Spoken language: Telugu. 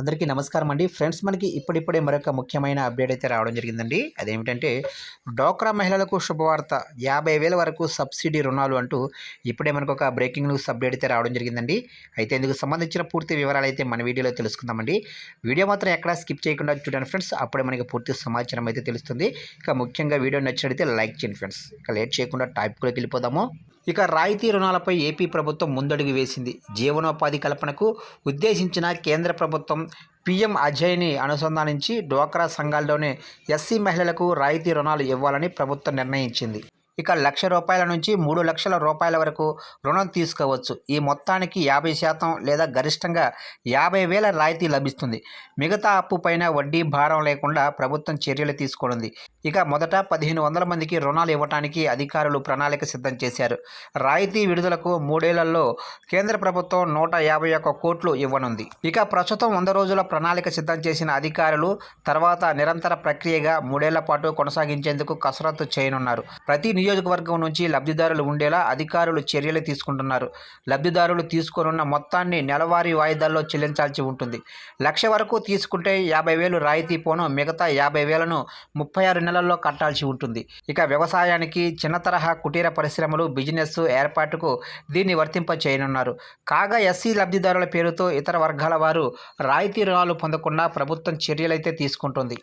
అందరికీ నమస్కారం అండి. ఫ్రెండ్స్ మనకి ఇప్పుడిప్పుడే మరొక ముఖ్యమైన అప్డేట్ అయితే రావడం జరిగిందండి. అదేమిటంటే డోక్రా మహిళలకు శుభవార్త యాభై వేల వరకు సబ్సిడీ రుణాలు అంటూ ఇప్పుడే మనకు ఒక బ్రేకింగ్ న్యూస్ అప్డేట్ అయితే రావడం జరిగిందండి. అయితే ఇందుకు సంబంధించిన పూర్తి వివరాలు అయితే మన వీడియోలో తెలుసుకుందామండి. వీడియో మాత్రం ఎక్కడా స్కిప్ చేయకుండా చూడండి ఫ్రెండ్స్. అప్పుడే మనకి పూర్తి సమాచారం అయితే తెలుస్తుంది. ఇక ముఖ్యంగా వీడియో నచ్చినట్లయితే లైక్ చేయండి ఫ్రెండ్స్. ఇక లేట్ చేయకుండా టాపిక్లోకి వెళ్ళిపోదాము. ఇక రాయితీ రుణాలపై ఏపీ ప్రభుత్వం ముందడుగు వేసింది. జీవనోపాధి కల్పనకు ఉద్దేశించిన కేంద్ర ప్రభుత్వం పీఎం అజయ్ని అనుసంధానించి డ్వాక్రా సంఘాల్లోనే ఎస్సీ మహిళలకు రాయితీ రుణాలు ఇవ్వాలని ప్రభుత్వం నిర్ణయించింది. ఇక లక్ష రూపాయల నుంచి మూడు లక్షల రూపాయల వరకు రుణం తీసుకోవచ్చు. ఈ మొత్తానికి యాభై శాతం లేదా గరిష్టంగా యాభై వేల రాయితీ లభిస్తుంది. మిగతా అప్పు పైన వడ్డీ భారం లేకుండా ప్రభుత్వం చర్యలు తీసుకోనుంది. ఇక మొదట పదిహేను వందల మందికి రుణాలు ఇవ్వడానికి అధికారులు ప్రణాళిక సిద్ధం చేశారు. రాయితీ విడుదలకు మూడేళ్ళలో కేంద్ర ప్రభుత్వం నూట యాభై ఒక్క కోట్లు ఇవ్వనుంది. ఇక ప్రస్తుతం వంద రోజుల ప్రణాళిక సిద్ధం చేసిన అధికారులు తర్వాత నిరంతర ప్రక్రియగా మూడేళ్ళ పాటు కొనసాగించేందుకు కసరత్తు చేయనున్నారు. ప్రతి నియోజకవర్గం నుంచి లబ్ధిదారులు ఉండేలా అధికారులు చర్యలు తీసుకుంటున్నారు. లబ్ధిదారులు తీసుకోనున్న మొత్తాన్ని నెలవారీ వాయిదాల్లో చెల్లించాల్సి ఉంటుంది. లక్ష వరకు తీసుకుంటే యాభై వేలు రాయితీ పోను మిగతా యాభై వేలను ముప్పై ఆరు నెలల్లో కట్టాల్సి ఉంటుంది. ఇక వ్యవసాయానికి చిన్న తరహా కుటీర పరిశ్రమలు బిజినెస్ ఏర్పాటుకు దీన్ని వర్తింప చేయనున్నారు. కాగా ఎస్సీ లబ్ధిదారుల పేరుతో ఇతర వర్గాల వారు రాయితీ రుణాలు పొందకుండా ప్రభుత్వం చర్యలైతే తీసుకుంటుంది.